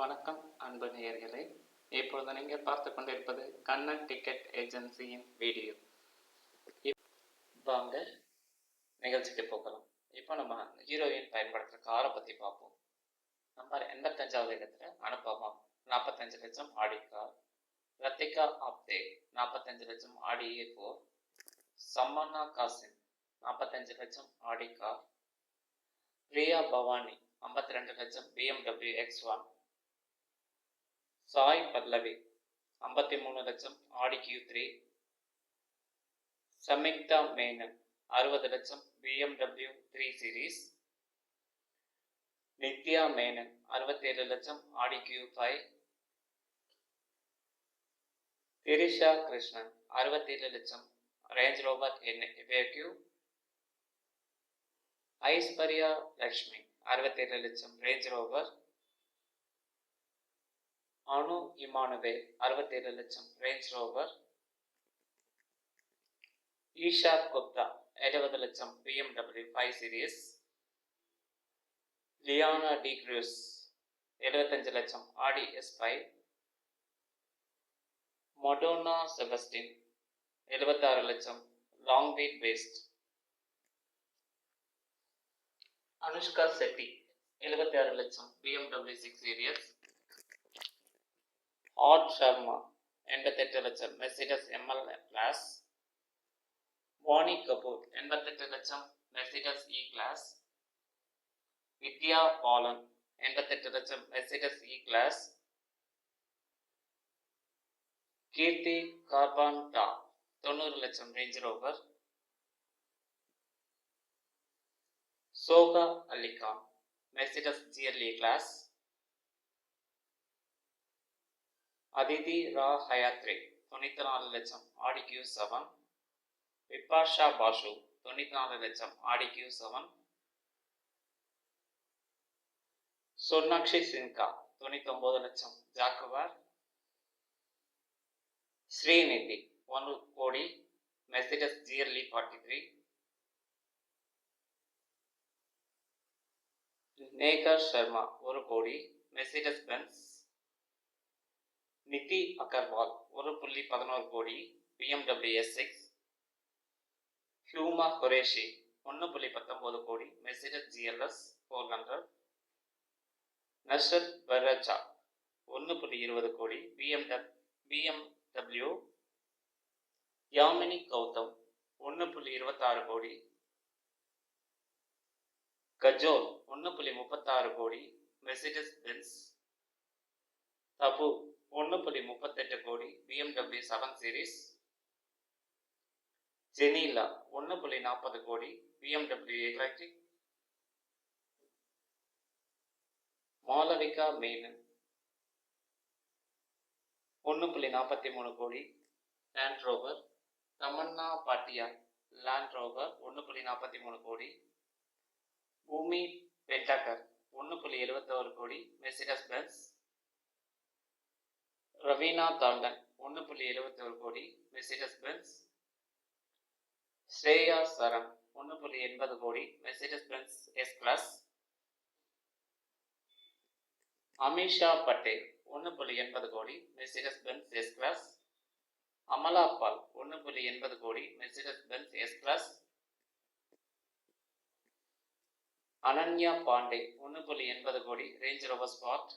வணக்கம் அன்பு நேயர்களே. இப்பொழுது நீங்கள் பார்த்து கொண்டிருப்பது கண்ணன் டிக்கெட் ஏஜென்சியின் வீடியோ. வாங்க நிகழ்ச்சிக்கு போகலாம். இப்போ நம்ம ஹீரோயின் பயன்படுத்துகிற காரை பற்றி பார்ப்போம். நம்பர் எண்பத்தஞ்சாவது இடத்துல அனுபவம் நாற்பத்தஞ்சு லட்சம் ஆடி கார். ரத்திகா ஆப்தே நாற்பத்தஞ்சு லட்சம் ஆடி ஏ சம்மன்னா காசிம் நாற்பத்தஞ்சு லட்சம் ஆடி கார். பிரியா பவானி ஐம்பத்தி ரெண்டு லட்சம் BMW X one. Sai Pallavi ஐம்பத்தி மூணு லட்சம் Audi Q three Samiktha Menon அறுபது லட்சம் BMW three series. Nithya Menon அறுபத்தேழு லட்சம் Audi Q five Trisha Krishnan அறுபத்தேழு லட்சம் ரேஞ்ச் ரோவர் என்யூ ஐஸ்வர்யா லக்ஷ்மி அறுபத்தேழு லட்சம் ரேஞ்ச் ரோவர். அணு இமானுவேல் அறுபத்தேழு லட்சம். ரேஞ்ச் ரோவர் ஈஷா குப்தா எழுபது லட்சம். BMW five series Ileana D'Cruz எழுபத்தஞ்சு லட்சம். ஆடி எஸ் ஃபைவ் மொடோனா செபஸ்டின் எழுபத்தாறு லட்சம். லாங் வீட் வேஸ்ட் அனுஷ்கா செட்டி எழுபத்தி ஆறு லட்சம் பிஎம்டபிள்யூ சிக்ஸ் சீரியஸ் ஆட் சர்மா எண்பத்தெட்டு லட்சம் Mercedes ML class Vaani Kapoor எண்பத்தெட்டு லட்சம் Mercedes E class Vidya Balan எண்பத்தெட்டு லட்சம் Mercedes E class Kirti Kharbanda தொண்ணூறு லட்சம் Range Rover Soha Ali Khan Mercedes GLE class Aditi Rao Hydari தொண்ணூற்றி நாலு லட்சம் Audi Q seven Bipasha Bashu தொண்ணூற்றி நாலு லட்சம் Audi Q seven Sonakshi Sinha தொண்ணூற்றி ஒம்பது லட்சம் ஜாக்குவார் ஸ்ரீநிதி ஒன் கோடி மெர்சிடஸ் ஜிஎல்இ ஃபார்ட்டி த்ரீ நேகர் சர்மா ஒரு கோடி மெர்சிடஸ் பென்ஸ் நிதி அகர்வால் ஒரு புள்ளி பதினோரு கோடி BMW S six Huma Qureshi ஒன்று புள்ளி பத்தொம்போது கோடி Mercedes GLS four hundred Nushrat Bharucha ஒன்று புள்ளி இருபது கோடி பிஎம்டப் பிஎம்டபிள்யூ யாமினி கௌதம் ஒன்று புள்ளி இருபத்தாறு கோடி கஜோல் ஒன்று புள்ளி முப்பத்தாறு கோடி மெர்சிடஸ் பென்ஸ் தபு ஒன்று புள்ளி முப்பத்தெட்டு கோடி பிஎம்டபிள்யூ செவன் சீரீஸ் ஜெனீலா ஒன்று புள்ளி நாற்பது கோடி பிஎம்டபிள்யூ எலக்ட்ரிக் மாலவிகா மேனன் ஒன்று புள்ளி நாற்பத்தி மூணு கோடி Land Rover Tamannaah Bhatia Land Rover ஒன்று புள்ளி நாற்பத்தி மூணு கோடி பூமி பெட்டாக்கர் ஒன்று புள்ளி எழுபத்தோரு கோடி மெர்சிடஸ் பென்ஸ் ரவீனா தாண்டன் ஒன்று புள்ளி எழுபத்தோரு கோடி மெர்சிடஸ் பென்ஸ் ஸ்ரேயா சரண் ஒன்று புள்ளி எண்பது கோடி Mercedes Benz S class Ameesha Patel ஒன்று புள்ளி எண்பது கோடி Mercedes Benz S class Amala Paul ஒன்று புள்ளி எண்பது கோடி Mercedes Benz S class Ananya Panday ஒன்று புள்ளி எண்பது கோடி Range Rover sport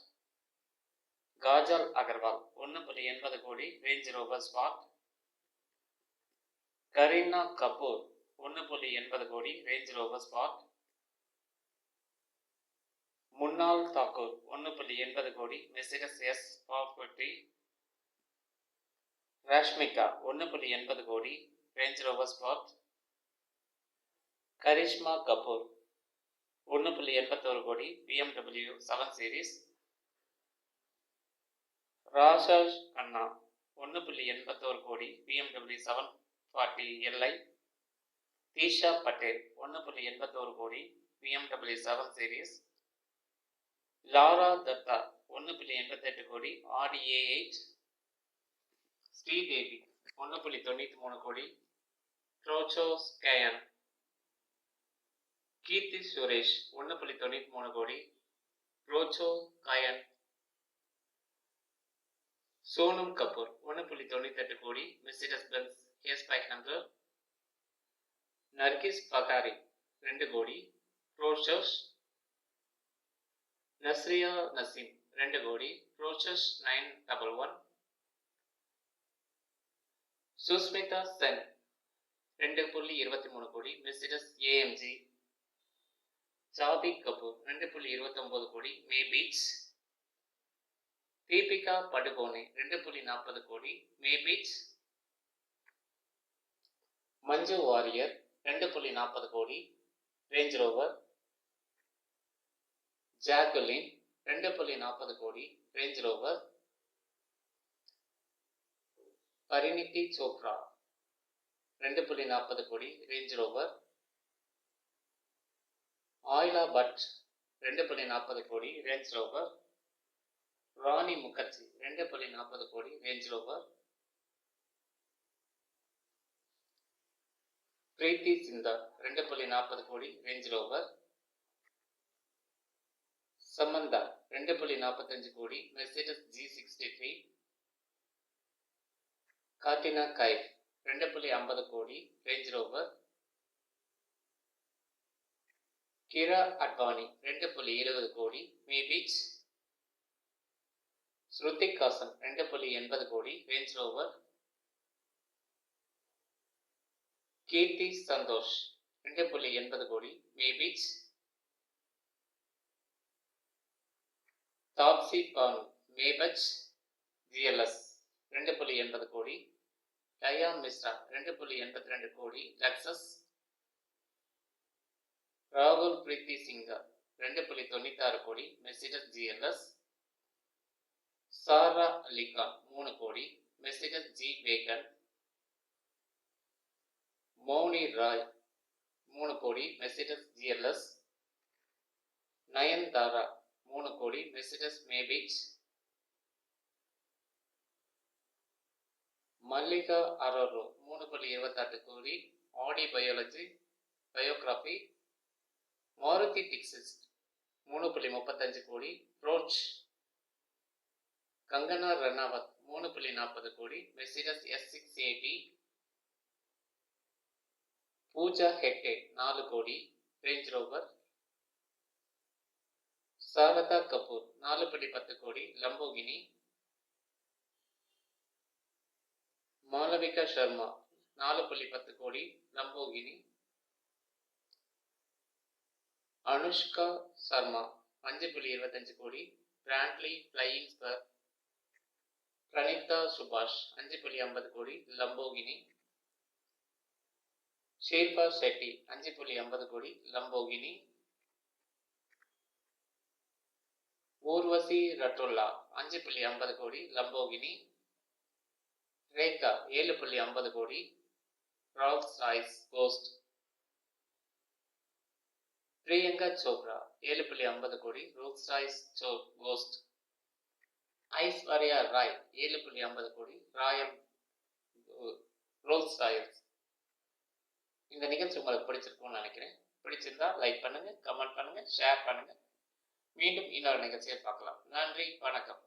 Kajal Aggarwal ஒன்று புள்ளி எண்பது கோடி Range Rover sport Kareena Kapoor ஒன்று புள்ளி எண்பது கோடி ரேஞ்ச் ரோவர் ஸ்பாட் முன்னாள் தாக்கூர் ஒன்று புள்ளி எண்பது கோடி மெர்சிடஸ் எஸ் ஃபார்ட்டி ராஷ்மிகா ஒன்று புள்ளி எண்பது கோடி Range Rover sport Karisma Kapoor ஒன்று புள்ளி எண்பத்தோரு கோடி BMW seven series Rajesh Khanna ஒன்று புள்ளி எண்பத்தோரு கோடி BMW seven forty LI Disha Patel ஒன்று புள்ளி எண்பத்தோரு கோடி BMW seven series Lara Dutta ஒன்று புள்ளி எண்பத்தெட்டு கோடி ஆர்டிஏ எயிட் ஸ்ரீதேவி ஒன்று புள்ளி தொண்ணூற்றி மூணு கோடி ட்ரோச்சோ ஸ்கேயன் கீர்த்தி சுரேஷ் ஒன்று புள்ளி தொண்ணூற்றி மூணு கோடி ரோச்சோ காயன் சோனம் கபூர் ஒன்று புள்ளி தொண்ணூத்தெட்டு கோடி Mercedes Benz S bike number Nargis Fakhri ரெண்டு கோடி ரோஷஸ் நஸ்ரியா நசீம் ரெண்டு கோடி ரோஷஸ் nine double one Sushmita Sen ரெண்டு புள்ளி இருபத்தி மூணு கோடி மெர்சிடஸ் ஏஎம்ஜி ஜாபிக் கபூர் ரெண்டு புள்ளி இருபத்தொம்போது கோடி மே பீச் தீபிகா படுகோனே ரெண்டு புள்ளி நாற்பது கோடி. மே பீச். மஞ்சு வாரியர் ரெண்டு புள்ளி நாற்பது கோடி. Range rover. ஜாக்குலின் ரெண்டு புள்ளி நாற்பது கோடி. Range rover. பரிணிதி சோப்ரா ரெண்டு புள்ளி நாற்பது கோடி. Range rover. ஆயிலா பட் ரெண்டு புள்ளி நாற்பது கோடி. Range rover. ராணி முகர்ஜி ரெண்டு புள்ளி நாற்பது கோடி ரேஞ்ச் ரோவர் பிரீத்தி சிந்தா ரெண்டு புள்ளி நாற்பது கோடி ரேஞ்ச் ரோவர் சமந்தா ரெண்டு புள்ளி நாற்பத்தஞ்சு கோடி மெர்சிடஸ் ஜி சிக்ஸ்டி த்ரீ காட்டினா கைஃப் ரெண்டு புள்ளி ஐம்பது கோடி ரேஞ்ச் ரோவர் கிரா அட்வானி ரெண்டு புள்ளி இருபது கோடி மே பீச் ஸ்ருதிக் ஹாசன் ரெண்டு புள்ளி எண்பது கோடி ரேஞ்ச் ரோவர் கீர்த்தி சந்தோஷ் ரெண்டு புள்ளி எண்பது கோடி Maybach Taapsee Pannu Maybach GLS ரெண்டு புள்ளி எண்பது கோடி டயான் மிஸ்ரா ரெண்டு புள்ளி எண்பத்தி ரெண்டு கோடி லக்ஸஸ் ராகுல் பிரீத்தி சிங்கா ரெண்டு புள்ளி தொண்ணூத்தாறு கோடி மெர்சிடஸ் ஜிஎல்எஸ் சாரா அலிகான் மூணு கோடி. Mercedes G wagon. Mouni Roy மூணு கோடி. மெசிடஸ் ஜிஎல்எஸ் நயன்தாரா மூணு கோடி. மெசிடஸ் மேபிச். மல்லிகா அரோரோ மூணு புள்ளி இருபத்தாட்டு கோடி. ஆடி பயாலஜி பயோகிராஃபி. மாருதி டிக்ஸிஸ்ட் மூணு புள்ளி முப்பத்தஞ்சு கோடி. ரோச் கங்கனா ரனாவத் மூணு புள்ளி நாற்பது crore. Mercedes S six AB Pooja Hegde நாலு கோடி. ரேஞ்ச் ரோவர் சாரதா கபூர் நாலு புள்ளி பத்து கோடி. லம்போகினி மாளவிகா சர்மா நாலு புள்ளி பத்து கோடி. லம்போகினி அனுஷ்கா சர்மா அஞ்சு புள்ளி இருபத்தஞ்சு கோடி. பிராண்ட்லி ஃப்ளையிங் ஸ்பர் பிரணிதா சுபாஷ் அஞ்சு புள்ளி ஐம்பது கோடி லம்போகினி. ஷேர்பா ஷெட்டி அஞ்சு புள்ளி ஐம்பது கோடி லம்போகினி. ஊர்வசி ரட்டோல்லா அஞ்சு புள்ளி ஐம்பது கோடி லம்போகினி. ரேகா ஏழு புள்ளி ஐம்பது கோடி Rolls Royce Ghost Priyanka Chopra ஏழு புள்ளி ஐம்பது கோடி Rolls Royce Ghost Aishwarya Rai ஏழு புள்ளி ஐம்பது கோடி ராயம் ரோல்ஸ் ராயல்ஸ். இந்த நிகழ்ச்சி உங்களுக்கு பிடிச்சிருக்கும்னு நினைக்கிறேன். பிடிச்சிருந்தா லைக் பண்ணுங்க கமெண்ட் பண்ணுங்க ஷேர் பண்ணுங்க. மீண்டும் இன்னொரு நிகழ்ச்சியை பார்க்கலாம். நன்றி வணக்கம்.